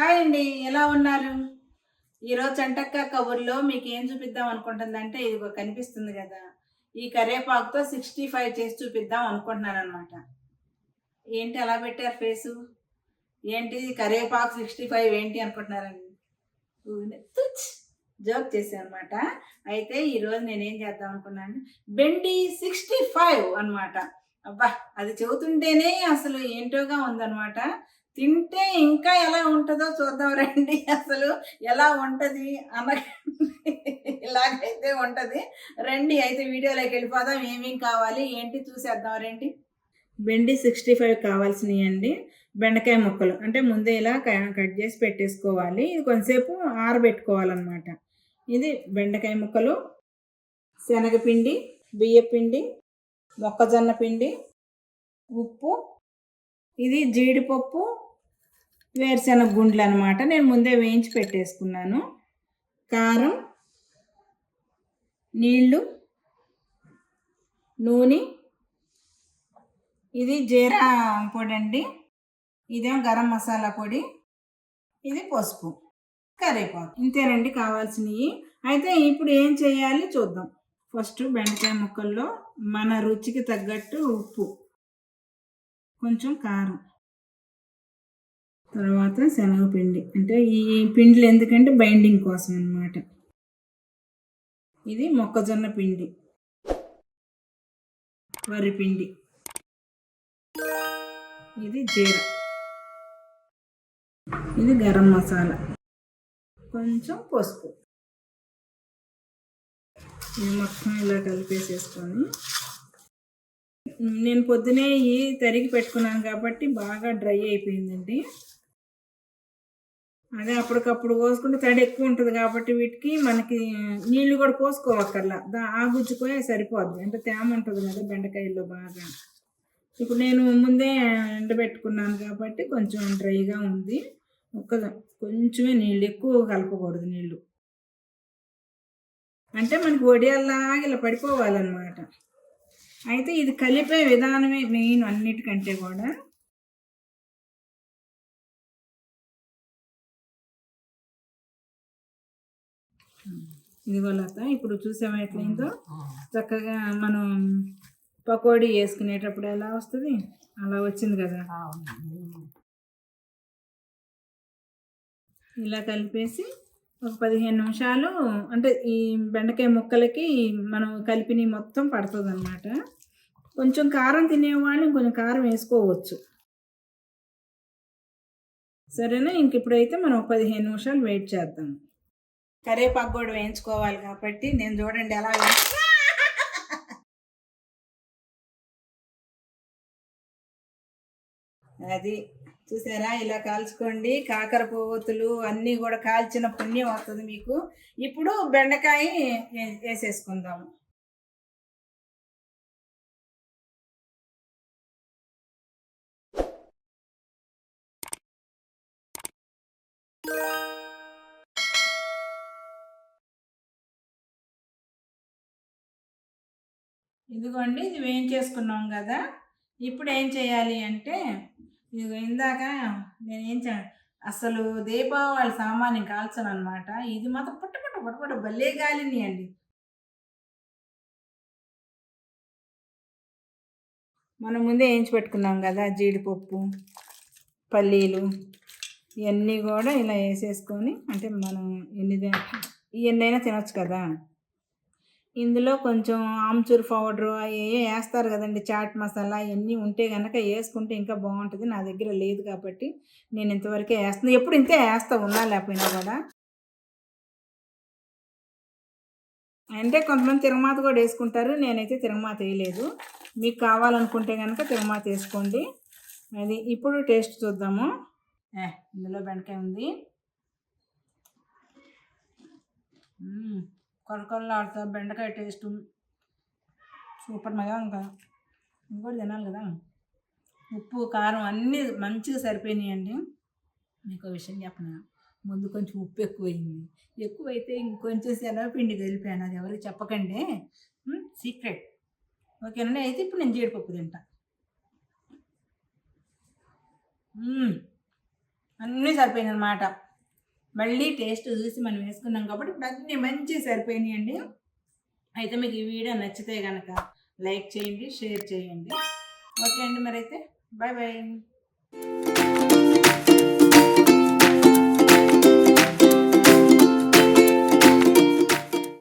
Hi అండి ఎలా ఉన్నారు? ఈరోజు చంటక్క కబుర్లో మీకు ఏం చూపిద్దాం అనుకుంటుందంటే ఇది కనిపిస్తుంది కదా. ఈ కరేపాకుతో సిక్స్టీ ఫైవ్ చేసి చూపిద్దాం అనుకుంటున్నాను అనమాట ఏంటి అలా పెట్టారు ఫేసు? ఏంటి కరేపాకు సిక్స్టీ ఫైవ్ ఏంటి అనుకుంటున్నారండి? జోక్ చేశాను అనమాట అయితే ఈరోజు నేనేం చేద్దాం అనుకున్నాను? బెండి సిక్స్టీ ఫైవ్ అనమాట అబ్బా అది చెబుతుంటేనే అసలు ఏంటోగా ఉందన్నమాట. తింటే ఇంకా ఎలా ఉంటుందో చూద్దాం రండి. అసలు ఎలా ఉంటుంది? అన్న ఇలాగైతే ఉంటుంది. రండి అయితే వీడియోలోకి వెళ్ళిపోదాం. ఏమేం కావాలి? ఏంటి? చూసేద్దాం రండి. బెండి సిక్స్టీ ఫైవ్ కావాల్సినవి అండి బెండకాయ ముక్కలు. అంటే ముందే ఇలా కట్ చేసి పెట్టేసుకోవాలి. ఇది కొంతసేపు ఆరబెట్టుకోవాలన్నమాట. ఇది బెండకాయ ముక్కలు శనగపిండి బియ్యపిండి మొక్కజొన్న పిండి ఉప్పు ఇది జీడిపప్పు వేరుశెనగ గుండ్లు అనమాట నేను ముందే వేయించి పెట్టేసుకున్నాను. కారం నీళ్ళు నూనె. ఇది జీరా పొడి అండి. ఇదేమో గరం మసాలా పొడి. ఇది పసుపు. కరివేపాకు. ఇంతేనండి కావాల్సినవి. అయితే ఇప్పుడు ఏం చేయాలి చూద్దాం. ఫస్ట్ బెండకాయ ముక్కల్లో మన రుచికి తగ్గట్టు ఉప్పు కొంచెం కారం. తర్వాత శనగపిండి. అంటే ఈ పిండిలు ఎందుకంటే బైండింగ్ కోసం అన్నమాట. ఇది మొక్కజొన్న పిండి. వరి పిండి. ఇది జీర. ఇది గరం మసాలా. కొంచెం పసుపు. ఇది మొత్తం ఇలా కలిపేసేసుకొని. నేను పొద్దునే ఈ తరిగి పెట్టుకున్నాను కాబట్టి బాగా డ్రై అయిపోయిందండి. అదే అప్పటికప్పుడు పోసుకుంటే తడి ఎక్కువ ఉంటుంది కాబట్టి వీటికి మనకి నీళ్ళు కూడా పోసుకోవక్కర్లా దా ఆ గుజ్జుపోయే సరిపోద్ది. అంటే తేమ ఉంటుంది కదా బెండకాయల్లో బాగా. ఇప్పుడు నేను ముందే ఎండబెట్టుకున్నాను కాబట్టి కొంచెం డ్రైగా ఉంది. ఒక్క కొంచెమే నీళ్ళు ఎక్కువ కలపకూడదు నీళ్ళు. అంటే మనకి వడియల్లాగా ఇలా పడిపోవాలన్నమాట. అయితే ఇది కలిపే విధానమే మెయిన్ అన్నిటికంటే కూడా. ఇదిగో లత ఇప్పుడు చూసామా ఎట్లయిందో? చక్కగా మనం పకోడీ వేసుకునేటప్పుడు ఎలా వస్తుంది? అలా వచ్చింది కదా. ఇలా కలిపేసి ఒక పదిహేను నిమిషాలు అంటే ఈ బెండకాయ ముక్కలకి మనం కలిపిని మొత్తం పడుతుంది అనమాట కొంచెం కారం తినేవాళ్ళు కొంచెం కారం వేసుకోవచ్చు. సరేనా? ఇంక ఇప్పుడైతే మనం ఒక పదిహేను నిమిషాలు వెయిట్ చేద్దాం. కరేపాకు కూడా వేయించుకోవాలి కాబట్టి నేను చూడండి ఎలా అది చూసారా? ఇలా కాల్చుకోండి. కాకర పువ్వుతులు అన్నీ కూడా కాల్చిన పుణ్యం వస్తుంది మీకు. ఇప్పుడు బెండకాయ వేసేసుకుందాము. ఇదిగోండి ఇది వేయించేసుకున్నాం కదా. ఇప్పుడు ఏం చేయాలి అంటే ఇదిగో ఇందాక నేను ఏం చే అసలు దీపావళి సామాన్యం కాల్చను అనమాట ఇది మాత్రం పుట్ట పుట్ట భలే గాలిని అండి. మనం ముందే వేయించి పెట్టుకున్నాం కదా జీడిపప్పు పల్లీలు ఇవన్నీ కూడా ఇలా వేసేసుకొని అంటే మనం ఎన్ని ఇవన్నైనా తినొచ్చు కదా. ఇందులో కొంచెం ఆమ్చూర్ పౌడరు అవి వేస్తారు కదండి. చాట్ మసాలా ఇవన్నీ ఉంటే కనుక వేసుకుంటే ఇంకా బాగుంటుంది. నా దగ్గర లేదు కాబట్టి నేను ఇంతవరకే వేస్తాను ఎప్పుడు ఇంతే వేస్తా ఉన్నా లేకపోయినా కూడా. అంటే కొంతమంది తిరగమాత కూడా వేసుకుంటారు. నేనైతే తిరగమాత వేయలేదు. మీకు కావాలనుకుంటే కనుక తిరగమాత వేసుకోండి. అది ఇప్పుడు టేస్ట్ చూద్దాము. ఇందులో బెండకాయ ఉంది. మ్మ్. కొరకొరలాడుతా బెండకాయ టేస్ట్. సూపర్ మజా ఇంకా. ఇంకోటి తినాలి కదా. ఉప్పు కారం అన్నీ మంచిగా సరిపోయినాయండి. మీకు విషయం చెప్పనా? ముందు కొంచెం ఉప్పు ఎక్కువైంది. ఎక్కువైతే ఇంకొంచెం శనగపిండి కలిపాను. అది ఎవరికి చెప్పకండి. సీక్రెట్. ఓకేనండి అయితే ఇప్పుడు నేను జీడిపప్పు తింటా. అన్నీ సరిపోయినాయి అనమాట మళ్ళీ టేస్ట్ చూసి మనం వేసుకున్నాం కాబట్టి ఇప్పుడు అన్ని మంచి సరిపోయినాయండి. అయితే మీకు ఈ వీడియో నచ్చితే కనుక లైక్ చేయండి షేర్ చేయండి. ఓకే అండి మరైతే. Bye bye